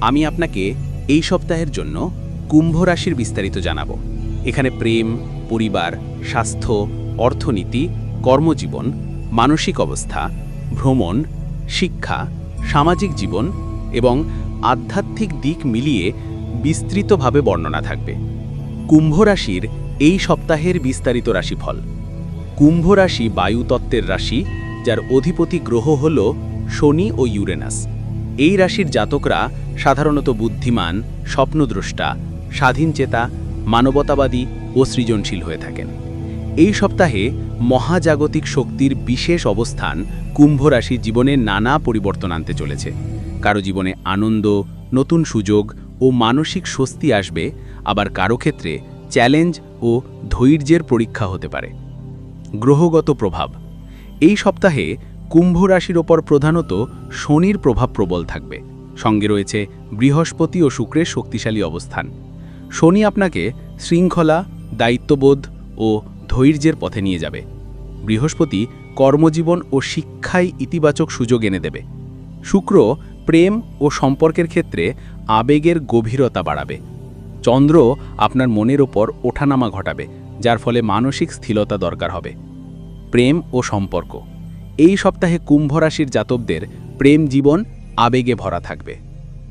আমি আপনাকে এই সপ্তাহের জন্য কুম্ভ রাশির বিস্তারিত জানাব। এখানে প্রেম, পরিবার, স্বাস্থ্য, অর্থনীতি, কর্মজীবন, মানসিক অবস্থা, ভ্রমণ, শিক্ষা, সামাজিক জীবন এবং আধ্যাত্মিক দিক মিলিয়ে বিস্তৃতভাবে বর্ণনা থাকবে। কুম্ভ রাশির এই সপ্তাহের বিস্তারিত রাশিফল। কুম্ভ রাশি বায়ুতত্ত্বের রাশি, যার অধিপতি গ্রহ হল শনি ও ইউরেনাস। এই রাশির জাতকরা সাধারণত বুদ্ধিমান, স্বপ্নদ্রষ্টা, স্বাধীনচেতা, মানবতাবাদী ও সৃজনশীল হয়ে থাকেন। এই সপ্তাহে মহাজাগতিক শক্তির বিশেষ অবস্থান কুম্ভ রাশি জীবনে নানা পরিবর্তন আনতে চলেছে। কারও জীবনে আনন্দ, নতুন সুযোগ ও মানসিক স্বস্তি আসবে, আবার কারও ক্ষেত্রে চ্যালেঞ্জ ও ধৈর্যের পরীক্ষা হতে পারে। গ্রহগত প্রভাব। এই সপ্তাহে কুম্ভ রাশির ওপর প্রধানত শনির প্রভাব প্রবল থাকবে। সঙ্গে রয়েছে বৃহস্পতি ও শুক্রের শক্তিশালী অবস্থান। শনি আপনাকে শৃঙ্খলা, দায়িত্ববোধ ও ধৈর্যের পথে নিয়ে যাবে। বৃহস্পতি কর্মজীবন ও শিক্ষায় ইতিবাচক সুযোগ এনে দেবে। শুক্র প্রেম ও সম্পর্কের ক্ষেত্রে আবেগের গভীরতা বাড়াবে। চন্দ্র আপনার মনের ওপর ওঠানামা ঘটাবে, যার ফলে মানসিক স্থিরতা দরকার হবে। প্রেম ও সম্পর্ক এই সপ্তাহে কুম্ভ রাশির জাতকদের প্রেম জীবন আবেগে ভরা থাকবে।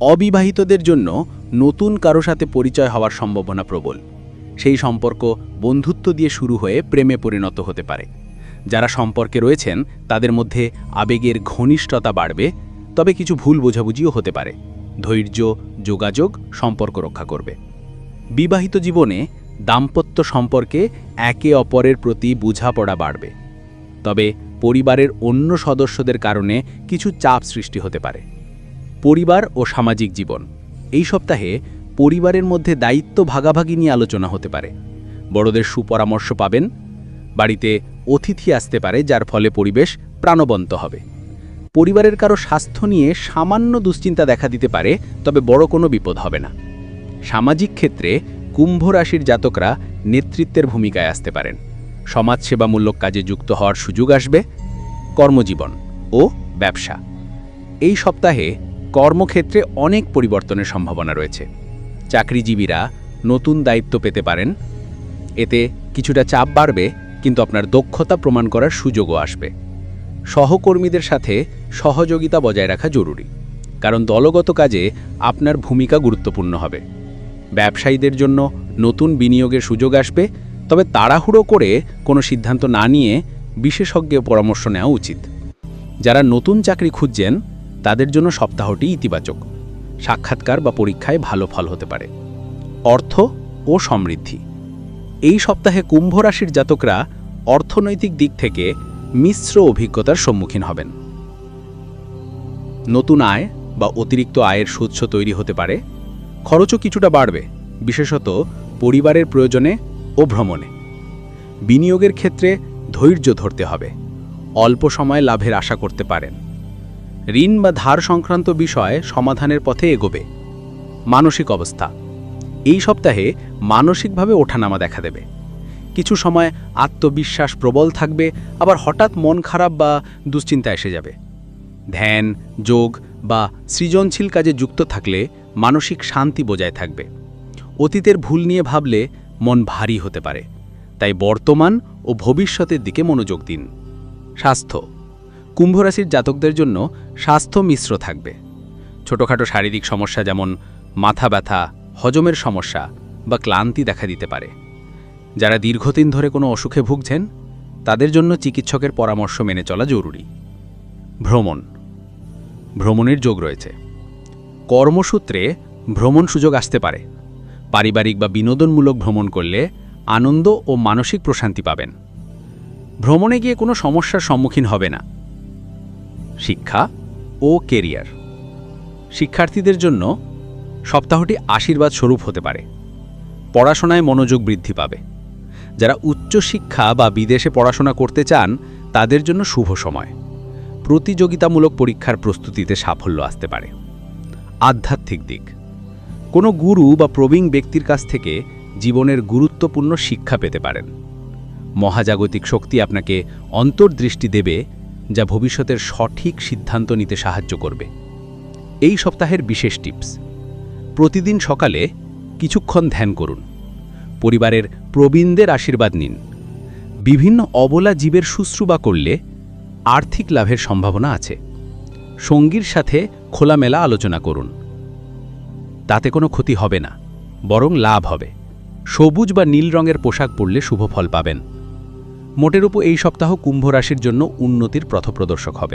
অবিবাহিতদের জন্য নতুন কারও সাথে পরিচয় হওয়ার সম্ভাবনা প্রবল। সেই সম্পর্ক বন্ধুত্ব দিয়ে শুরু হয়ে প্রেমে পরিণত হতে পারে। যারা সম্পর্কে রয়েছেন, তাদের মধ্যে আবেগের ঘনিষ্ঠতা বাড়বে, তবে কিছু ভুল বোঝাবুঝিও হতে পারে। ধৈর্য, যোগাযোগ, সম্পর্ক রক্ষা করবে। বিবাহিত জীবনে দাম্পত্য সম্পর্কে একে অপরের প্রতি বোঝাপড়া বাড়বে। তবে পরিবারের অন্য সদস্যদের কারণে কিছু চাপ সৃষ্টি হতে পারে। পরিবার ও সামাজিক জীবন। এই সপ্তাহে পরিবারের মধ্যে দায়িত্ব ভাগাভাগি নিয়ে আলোচনা হতে পারে। বড়দের সুপরামর্শ পাবেন। বাড়িতে অতিথি আসতে পারে, যার ফলে পরিবেশ প্রাণবন্ত হবে। পরিবারের কারও স্বাস্থ্য নিয়ে সামান্য দুশ্চিন্তা দেখা দিতে পারে, তবে বড় কোনো বিপদ হবে না। সামাজিক ক্ষেত্রে কুম্ভ রাশির জাতকরা নেতৃত্বের ভূমিকায় আসতে পারেন। সমাজসেবামূলক কাজে যুক্ত হওয়ার সুযোগ আসবে কর্মজীবন ও ব্যবসা। এই সপ্তাহে কর্মক্ষেত্রে অনেক পরিবর্তনের সম্ভাবনা রয়েছে। চাকরিজীবীরা নতুন দায়িত্ব পেতে পারেন। এতে কিছুটা চাপ বাড়বে, কিন্তু আপনার দক্ষতা প্রমাণ করার সুযোগও আসবে। সহকর্মীদের সাথে সহযোগিতা বজায় রাখা জরুরি, কারণ দলগত কাজে আপনার ভূমিকা গুরুত্বপূর্ণ হবে। ব্যবসায়ীদের জন্য নতুন বিনিয়োগের সুযোগ আসবে তবে তাড়াহুড়ো করে কোনো সিদ্ধান্ত না নিয়ে বিশেষজ্ঞের পরামর্শ নেওয়া উচিত। যারা নতুন চাকরি খুঁজছেন, তাদের জন্য সপ্তাহটি ইতিবাচক, সাক্ষাৎকার বা পরীক্ষায় ভালো ফল হতে পারে। অর্থ ও সমৃদ্ধি। এই সপ্তাহে কুম্ভ রাশির জাতকরা অর্থনৈতিক দিক থেকে মিশ্র অভিজ্ঞতার সম্মুখীন হবেন। নতুন আয় বা অতিরিক্ত আয়ের সুৎস তৈরি হতে পারে। খরচও কিছুটা বাড়বে, বিশেষত পরিবারের প্রয়োজনে ও ভ্রমণে। বিনিয়োগের ক্ষেত্রে ধৈর্য ধরতে হবে। অল্প সময় লাভের আশা করতে পারেন। ঋণ বা ধার সংক্রান্ত বিষয় সমাধানের পথে এগোবে। মানসিক অবস্থা। এই সপ্তাহে মানসিকভাবে ওঠানামা দেখা দেবে। কিছু সময় আত্মবিশ্বাস প্রবল থাকবে, আবার হঠাৎ মন খারাপ বা দুশ্চিন্তা এসে যাবে। ধ্যান, যোগ বা সৃজনশীল কাজে যুক্ত থাকলে মানসিক শান্তি বজায় থাকবে। অতীতের ভুল নিয়ে ভাবলে মন ভারী হতে পারে। তাই বর্তমান ও ভবিষ্যতের দিকে মনোযোগ দিন। স্বাস্থ্য। কুম্ভরাশির জাতকদের জন্য স্বাস্থ্য মিশ্র থাকবে। ছোটোখাটো শারীরিক সমস্যা যেমন মাথা ব্যথা, হজমের সমস্যা বা ক্লান্তি দেখা দিতে পারে। যারা দীর্ঘদিন ধরে কোনো অসুখে ভুগছেন, তাদের জন্য চিকিৎসকের পরামর্শ মেনে চলা জরুরি। ভ্রমণ। ভ্রমণের যোগ রয়েছে। কর্মসূত্রে ভ্রমণ সুযোগ আসতে পারে। পারিবারিক বা বিনোদনমূলক ভ্রমণ করলে আনন্দ ও মানসিক প্রশান্তি পাবেন। ভ্রমণে গিয়ে কোনো সমস্যার সম্মুখীন হবে না। শিক্ষা ও কেরিয়ার। শিক্ষার্থীদের জন্য সপ্তাহটি আশীর্বাদ স্বরূপ হতে পারে। পড়াশোনায় মনোযোগ বৃদ্ধি পাবে। যারা উচ্চশিক্ষা বা বিদেশে পড়াশোনা করতে চান, তাদের জন্য শুভ সময়। প্রতিযোগিতামূলক পরীক্ষার প্রস্তুতিতে সাফল্য আসতে পারে। আধ্যাত্মিক দিক। কোনো গুরু বা প্রবীণ ব্যক্তির কাছ থেকে জীবনের গুরুত্বপূর্ণ শিক্ষা পেতে পারেন। মহাজাগতিক শক্তি আপনাকে অন্তর্দৃষ্টি দেবে যা ভবিষ্যতের সঠিক সিদ্ধান্ত নিতে সাহায্য করবে। এই সপ্তাহের বিশেষ টিপস। প্রতিদিন সকালে কিছুক্ষণ ধ্যান করুন। পরিবারের প্রবীণদের আশীর্বাদ নিন। বিভিন্ন অবলা জীবের শুশ্রূষা করলে আর্থিক লাভের সম্ভাবনা আছে। সঙ্গীর সাথে খোলামেলা আলোচনা করুন। তাতে কোনো ক্ষতি হবে না, বরং লাভ হবে। সবুজ বা নীল রঙের পোশাক পরলে শুভ ফল পাবেন। মোটের উপর এই সপ্তাহ কুম্ভ রাশির জন্য উন্নতির পথপ্রদর্শক হবে।